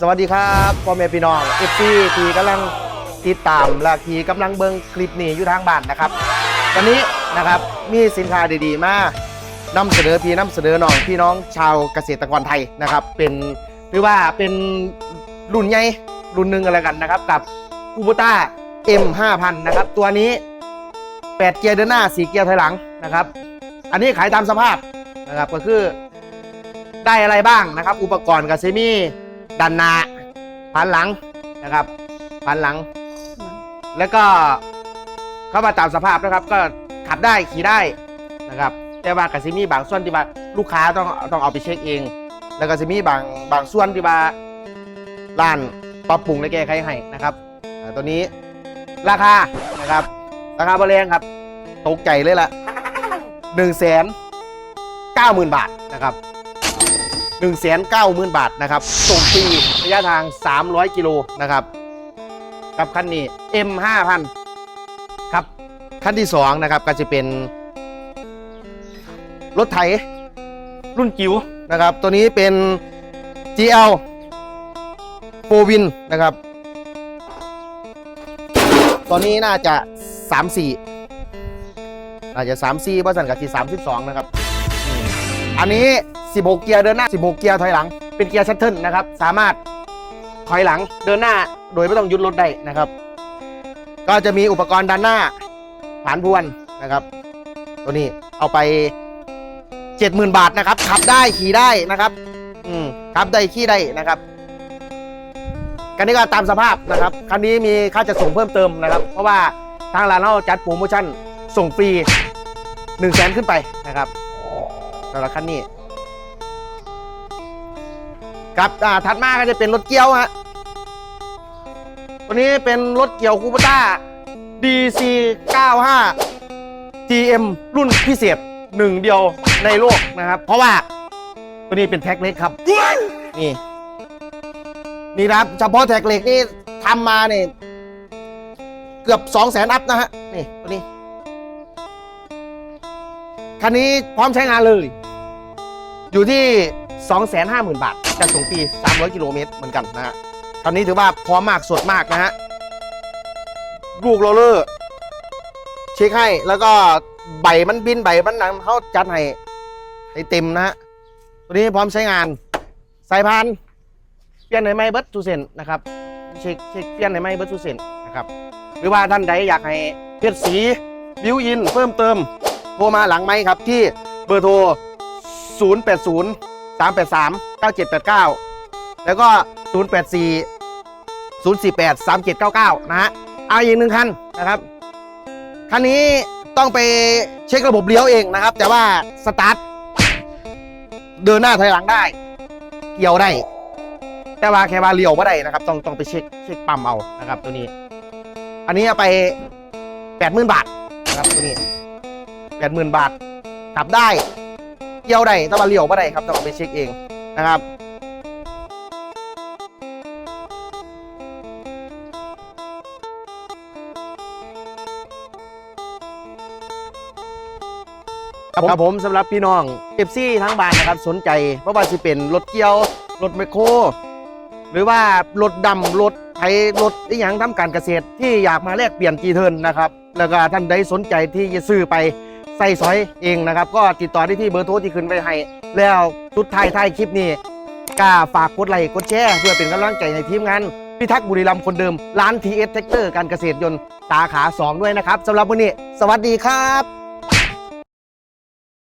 สวัสดีครับพ่อแม่พี่น้องเอฟซีทีกำลังติดตามและทีกำลังเบิ่งคลิปนี้อยู่ทางบ้านนะครับวันนี้นะครับมีสินค้าดีๆมานำเสนอพี่นำเสนอน้องพี่น้องชาวเกษตรกรไทยนะครับ เป็นหรือว่าเป็นรุ่นใหญ่รุ่นหนึ่งอะไรกันนะครับ กับคูบูต้า M5000 นะครับ ตัวนี้ 8 เกียร์เดินหน้า 4 เกียร์ถอยหลังนะครับ อันนี้ขายตามสภาพนะครับก็คือ ได้อะไรบ้างนะครับ อุปกรณ์กับเซมี่ดันหนาพันหลังนะครับพันหลัง แล้วก็เข้ามาตามสภาพนะครับ ก็ขับได้ขี่ได้นะครับ แต่ว่ากับเซมี่บางส่วนที่ว่าลูกค้าต้องต้องเอาไปเช็คเอง แล้วก็ซิมีบางบางส่วนที่ว่าร้านปรับปรุงและแก้ไขให้นะครับตัวนี้ราคานะครับ ราคาบริเวณครับตกใจเลยละหนึ่งแสนเก้าหมื่นบาทนะครับ หนึ่งแสนเก้าหมื่นบาทนะครับ ส่งฟรีระยะทาง 300 กิโลนะครับ กับคันนี้ M 5 0 0 0ครับ คันที่ 2 นะครับ ก็จะเป็น รถไถ รุ่นจิ๋วนะครับ ตัวนี้เป็น GL โฟวินนะครับตัวนี้น่าจะ 34อาจจะ34เพราะสันกับที่32 นะครับ อันนี้ 16 เกียร์เดินหน้า 16 เกียร์ถอยหลัง เป็นเกียร์ชัตเทิลนะครับ สามารถถอยหลังเดินหน้าโดยไม่ต้องหยุดรถได้นะครับ ก็จะมีอุปกรณ์ด้านหน้าผานพวนนะครับ ตัวนี้เอาไป70,000บาทนะครับ ขับได้ขี่ได้นะครับ อืมขับได้ขี่ได้นะครับคันนี้ก็ตามสภาพนะครับ คันนี้มีค่าจะส่งเพิ่มเติมนะครับ เพราะว่าทางร้านเราจัดโปรโมชั่นส่งฟรี1 0 0 0 0แสนขึ้นไปนะครับ สำหรับคันนี้ครับอ่าถัดมาก็จะเป็นรถเกียวฮะตัวนี้เป็นรถเกี่ยวคูปต้า DC 95 GM รุ่นพิเศษหนึ่งเดียวในโลกนะครับ เพราะว่าตัวนี้เป็นแท็กเล็กครับ นี่ นี่นะครับ เฉพาะแท็กเล็กนี่ทำมาเนี่ยเกือบ2 0 0แสนอัพนะฮะ นี่ตัวนี้ คันนี้พร้อมใช้งานเลย อยู่ที่ 250,000 บาทจะส่งฟรี300 กิโลเมตรเหมือนกันนะฮะคันนี้ถือว่าพร้อมมากสดมากนะฮะลูกโรลเลอร์เช็คให้แล้วก็ใบมันบินใบมันหนังเขาจัดให้ให้เต็มนะฮะตัวนี้พร้อมใช้งานสายพานเปลี่ยนในไม้เบิร์ตทูเซนนะครับเช็คเช็คเปลี่ยนในไม้เบิร์ตทูเซนนะครับหรือว่าท่านใดอยากให้เพชรสีบิวอินเพิ่มเติม โทรมาหลังไม้ครับที่เบอร์โทร 080 383 9789 แล้วก็ 084 048 3799 นะฮะ เอาอีกหนึ่งคันนะครับ คันนี้ต้องไปเช็คระบบเลี้ยวเองนะครับ แต่ว่าสตาร์ทเดินหน้าถอยหลังได้ เกี่ยวได้แต่ว่าแค่ว่าเลี้ยวไม่ได้นะครับ ต้องต้องไปเช็คเช็คปั๊มเอานะครับ ตัวนี้ อันนี้เอาไป80,000บาทนะครับตัวนี้ 80,000บาทขับได้เกี่ยวได้แต่ว่าเลี้ยวไม่ได้ครับต้องเอาไปเช็คเองนะครับครับครับผมสำหรับพี่น้องเอฟซีทั้งบ้านนะครับ สนใจเพราะว่าจะเป็นรถเกี่ยว รถแมคโคร หรือว่ารถดำรถไถรถอีหยังทำการเกษตรที่อยากมาแลกเปลี่ยนจีเทิร์นนะครับ แล้วก็ท่านใดสนใจที่จะซื้อไป ใส่สอยเองนะครับ ก็ติดต่อได้ที่เบอร์โทรที่ขึ้นไว้ให้ แล้วสุดท้ายท้ายคลิปนี้กาฝากกดไลค์กดแชร์เพื่อเป็นกำลังใจในทีมงานพิทักษ์บุรีรัมย์คนเดิมร้าน TS Tractor การเกษตรยนต์สาขา 2 ด้วยนะครับสำหรับวันนี้ สวัสดีครับ